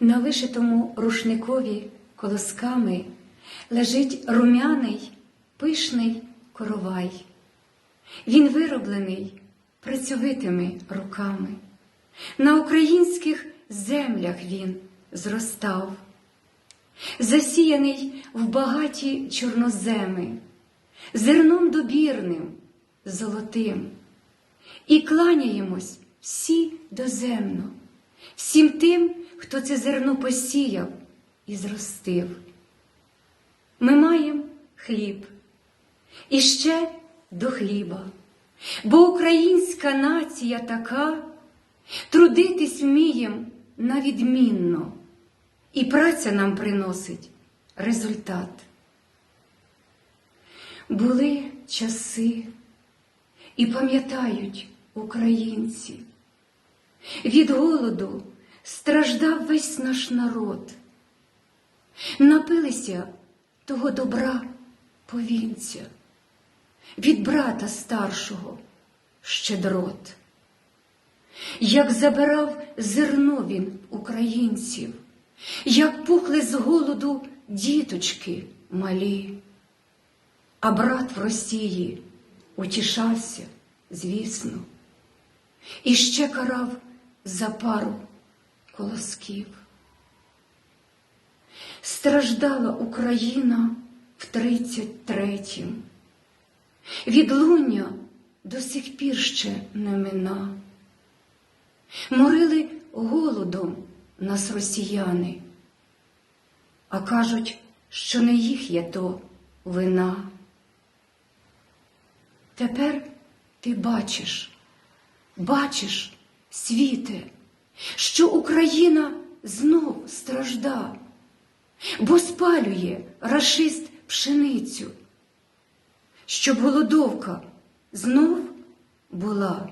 На вишитому рушникові колосками лежить румяний, пишний коровай. Він вироблений працьовитими руками. На українських землях він зростав, засіяний в багаті чорноземи, зерном добірним, золотим. І кланяємось всі доземно, всім тим, хто це зерно посіяв і зростив. Ми маємо хліб і ще до хліба, бо українська нація така, трудитись вмієм на відмінно, і праця нам приносить результат. Були часи і пам'ятають українці. Від голоду страждав весь наш народ. Напилися того добра повінця, від брата старшого щедрот. Як забирав зерно він українців, як пухли з голоду діточки малі, а брат в Росії утішався, звісно, і ще карав за пару колосків. Страждала Україна в тридцять третім. Відлуння до сих пір ще не мина. Морили голодом нас росіяни, а кажуть, що не їх є то вина. Тепер ти бачиш, бачиш, світе, що Україна знов стражда, бо спалює рашист пшеницю, щоб голодовка знов була.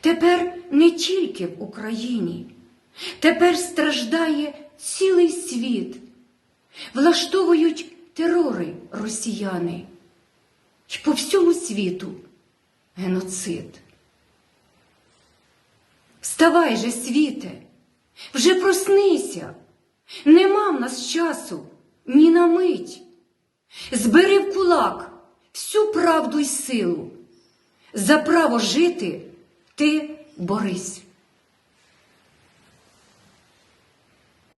Тепер не тільки в Україні, тепер страждає цілий світ, влаштовують терори росіяни й по всьому світу геноцид. Вставай же, світе, вже проснися, нема в нас часу ні на мить. Збери в кулак всю правду й силу. За право жити ти борись.